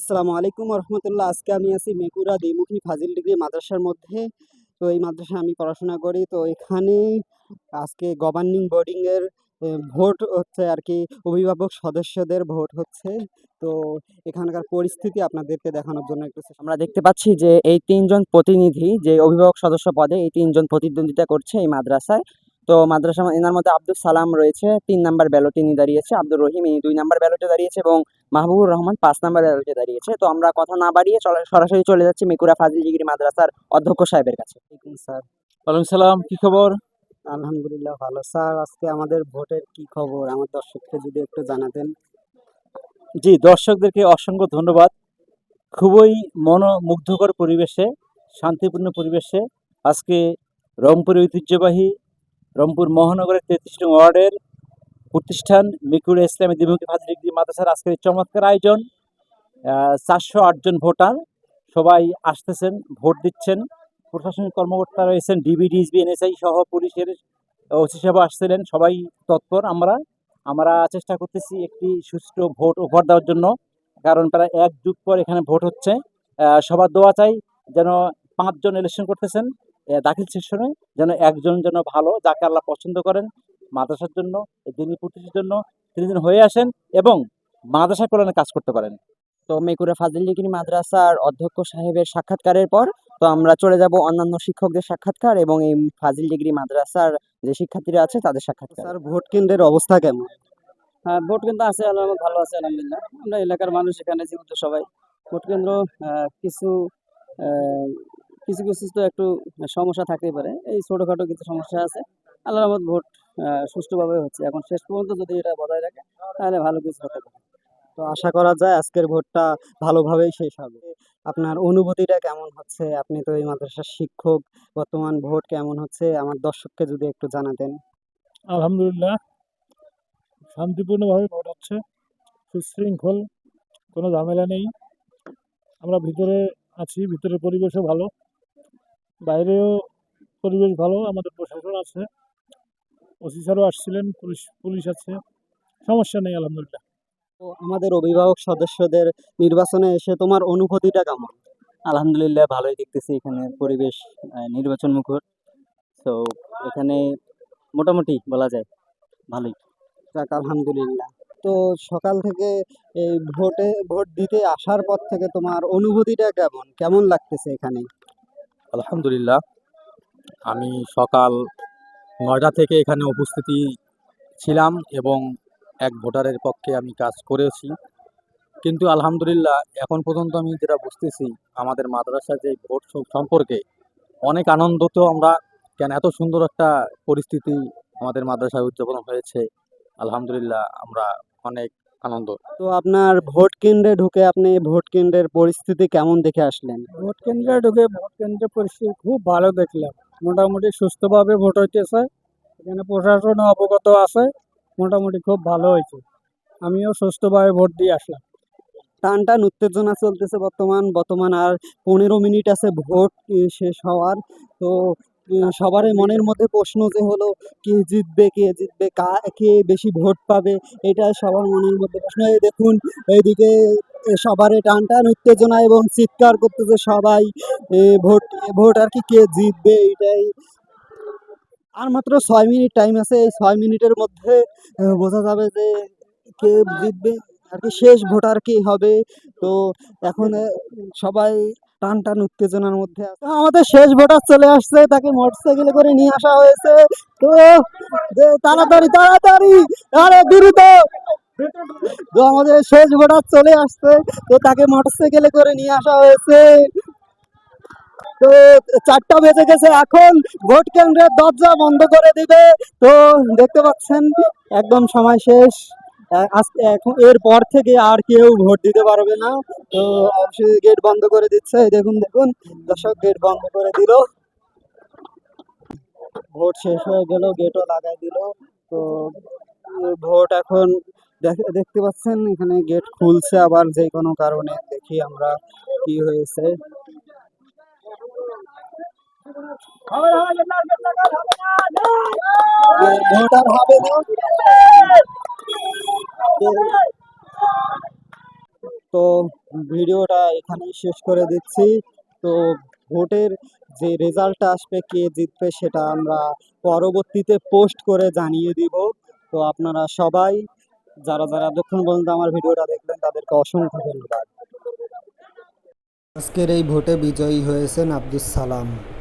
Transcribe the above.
আসসালামু আলাইকুম রহমতুল্লাহ আজকে আমি আছি মেকুরা দ্বিমুখী ফাজিল ডিগ্রি মাদ্রাসার মধ্যে। তো এই মাদ্রাসায় আমি পড়াশোনা করি। তো এখানে আজকে গভর্নিং বোর্ডিংয়ের ভোট হচ্ছে আর কি। অভিভাবক সদস্যদের ভোট হচ্ছে। তো এখানকার পরিস্থিতি আপনাদেরকে দেখানোর জন্য একটু আমরা দেখতে পাচ্ছি যে এই তিনজন প্রতিনিধি, যে অভিভাবক সদস্য পদে এই তিনজন প্রতিদ্বন্দ্বিতা করছে এই মাদ্রাসায়। তো মাদ্রাসা এনার মধ্যে আব্দুল সালাম রয়েছে তিন নাম্বার ব্যালটে ইনি দাঁড়িয়েছে আব্দুর রহিম ইনি দুই নাম্বার ব্যালটে দাঁড়িয়েছে এবং মাহবুবুর রহমান পাঁচ নাম্বার ব্যালটে দাঁড়িয়েছে। তো আমরা কথা না বাড়িয়ে চলে- সরাসরি চলে যাচ্ছি মেকুরা ফাজিল ডিগ্রি মাদ্রাসার অধ্যক্ষ সাহেবের কাছে। স্যার ওয়ালাইকুম সালাম কি খবর? আলহামদুলিল্লাহ ভালো স্যার আজকে আমাদের ভোটের কি খবর? আমার দর্শককে যদি একটু জানাতেন। জি দর্শকদেরকে অসংখ্য ধন্যবাদ। খুবই মনোমুগ্ধকর পরিবেশে শান্তিপূর্ণ পরিবেশে আজকে রংপুরের ঐতিহ্যবাহী রংপুর মহানগরের তেত্রিশ নং ওয়ার্ডের প্রতিষ্ঠান মিকুরে ইসলামী দ্বিমুখী ফাজিল ডিগ্রি মাদ্রাসার আজকের চমৎকার আয়োজন। চারশো আটজন ভোটার সবাই আসতেছেন, ভোট দিচ্ছেন। প্রশাসনিক কর্মকর্তা রয়েছেন ডিবিডিএসবি এনএসআই সহ পুলিশের ওসি সাহেব আসছিলেন। সবাই তৎপর আমরা। আমরা চেষ্টা করতেছি একটি সুষ্ঠু ভোট উপহার দেওয়ার জন্য, কারণ প্রায় এক যুগ পর এখানে ভোট হচ্ছে। সবার দোয়া চাই যেন পাঁচজন ইলেকশন করতেছেন। দাখিল সেশনে যেন একজন যেন ভালো যাকে আল্লাহ পছন্দ করেন মাদ্রাসার জন্য এই দিনী প্রতিষ্ঠার জন্য তিনি যেন হয়ে আসেন এবং মাদ্রাসা কল্যাণে কাজ করতে পারেন। তো মেকুরা ফাজিল ডিগ্রি মাদ্রাসার অধ্যক্ষ সাহেবের সাক্ষাৎকারের পর তো আমরা চলে যাব অন্যান্য শিক্ষকদের সাক্ষাৎকার এবং এই ফাজিল ডিগ্রি মাদ্রাসার যে শিক্ষার্থীরা আছে তাদের সাক্ষাৎকার। স্যার ভোট কেন্দ্রের অবস্থা কেমন? হ্যাঁ ভোট কেন্দ্র আছে আল্লাহ ভালো আছে আলহামদুলিল্লাহ। আমরা এলাকার মানুষ এখানে জীবিত সবাই ভোট কেন্দ্র কিছু আহ, কিছু কিছু তো একটু সমস্যা থাকতেই পারে। এই ছোটোখাটো কিছু সমস্যা আছে। আল্লাহর রহমত ভোট সুষ্ঠুভাবে হচ্ছে। এখন শেষ পর্যন্ত যদি এটা বজায় রাখে তাহলে ভালো কিছু হতে পারে। তো আশা করা যায় আজকের ভোটটা ভালোভাবেই শেষ হবে। আপনার অনুভূতিটা কেমন হচ্ছে? আপনি তো এই মাদ্রাসার শিক্ষক। বর্তমান ভোট কেমন হচ্ছে? আমার দর্শককে যদি একটু জানাতেন। আলহামদুলিল্লাহ। শান্তিপূর্ণভাবে ভোট হচ্ছে। সুশৃঙ্খল কোনো ঝামেলা নেই। আমরা ভিতরে আছি ভিতরের পরিবেশও ভালো। বাইরেও পরিবেশ ভালো আমাদের প্রশাসন আছে। ওসি স্যারও আসছিলেন পুলিশ পুলিশ আছে। সমস্যা নেই আলহামদুলিল্লাহ। তো আমাদের অভিভাবক সদস্যদের নির্বাচনে এসে তোমার অনুভূতিটা কেমন? আলহামদুলিল্লাহ ভালোই দেখতেছি এখানে পরিবেশ নির্বাচন মুখর তো এখানে মোটামুটি বলা যায় ভালোই। যাক আলহামদুলিল্লাহ। তো সকাল থেকে এই ভোটে ভোট দিতে আসার পর থেকে তোমার অনুভূতিটা কেমন? কেমন লাগতেছে এখানে? আলহামদুলিল্লাহ, আমি সকাল নয়টা থেকে এখানে উপস্থিতি ছিলাম এবং এক ভোটারের পক্ষে আমি কাজ করেছি। কিন্তু আলহামদুলিল্লাহ, এখন পর্যন্ত আমি যেটা বুঝতেছি, আমাদের মাদ্রাসার যে ভোট সম্পর্কে অনেক আনন্দ তো আমরা, কেন এত সুন্দর একটা পরিস্থিতি আমাদের মাদ্রাসায় উদযাপন হয়েছে। আলহামদুলিল্লাহ, আমরা অনেক আনন্দ। তো আপনার ভোট কেন্দ্রে ঢুকে আপনি ভোট কেন্দ্রের পরিস্থিতি কেমন দেখে আসলেন? ভোট কেন্দ্রে ঢুকে ভোট কেন্দ্রের পরিস্থিতি খুব ভালো দেখলাম। মোটামুটি সুস্থভাবে ভোট হইতেছে। এখানে প্রশাসন অবগত আছে। মোটামুটি খুব ভালো হয়েছে আমিও সুস্থভাবে ভোট দিয়ে আসলাম। টান টান উত্তেজনা চলতেছে বর্তমান। বর্তমান আর পনেরো মিনিট আছে ভোট শেষ হওয়ার। তো সবারই মনের মধ্যে প্রশ্ন যে হলো কে জিতবে কে জিতবে কা বেশি ভোট পাবে এটা সবার মনের মধ্যে প্রশ্ন। দেখুন এইদিকে এ, সবারই টান টান উত্তেজনা এবং চিৎকার করতেছে সবাই ভোট ভোট আর কি কে জিতবে এটাই। আর মাত্র ছয় মিনিট টাইম আছে এই ছয় মিনিটের মধ্যে বোঝা যাবে যে কে জিতবে আর কি শেষ ভোটার কি হবে। তো এখন সবাই টান টান উত্তেজনার মধ্যে আছে। আমাদের শেষ ভোটার চলে আসছে, তাকে মোটরসাইকেলে করে নিয়ে আসা হয়েছে। তো তাড়াতাড়ি তাড়াতাড়ি! আরে, দ্রুত! তো আমাদের শেষ ভোটার চলে আসছে, তো তাকে মোটরসাইকেলে করে নিয়ে আসা হয়েছে। তো চারটা বেজে গেছে, এখন ভোট কেন্দ্রের দরজা বন্ধ করে দিবে। তো দেখতে পাচ্ছেন, একদম সময় শেষ। আহ, আজ- এখন এরপর থেকে আর কেউ ভোট দিতে পারবে না তো গেট বন্ধ করে দিচ্ছে দেখুন দেখুন দর্শক গেট বন্ধ করে দিল ভোট শেষ হয়ে গেল গেটও লাগাই দিল তো ভোট এখন দেখ- দেখতে পাচ্ছেন এখানে গেট খুলছে আবার যে কোনো কারণে দেখি আমরা কি হয়েছে ভোট আর হবে না তো- ভিডিওটা এখানেই শেষ করে দিচ্ছি। তো ভোটের যে রেজাল্টটা আসবে, কে জিতবে সেটা আমরা পরবর্তীতে পোস্ট করে জানিয়ে দিব। তো আপনারা সবাই, যারা যারা দক্ষিণ পর্যন্ত আমার ভিডিওটা দেখলেন, তাদেরকে অসংখ্য ধন্যবাদ। আজকের এই ভোটে বিজয়ী হয়েছেন আব্দুস সালাম।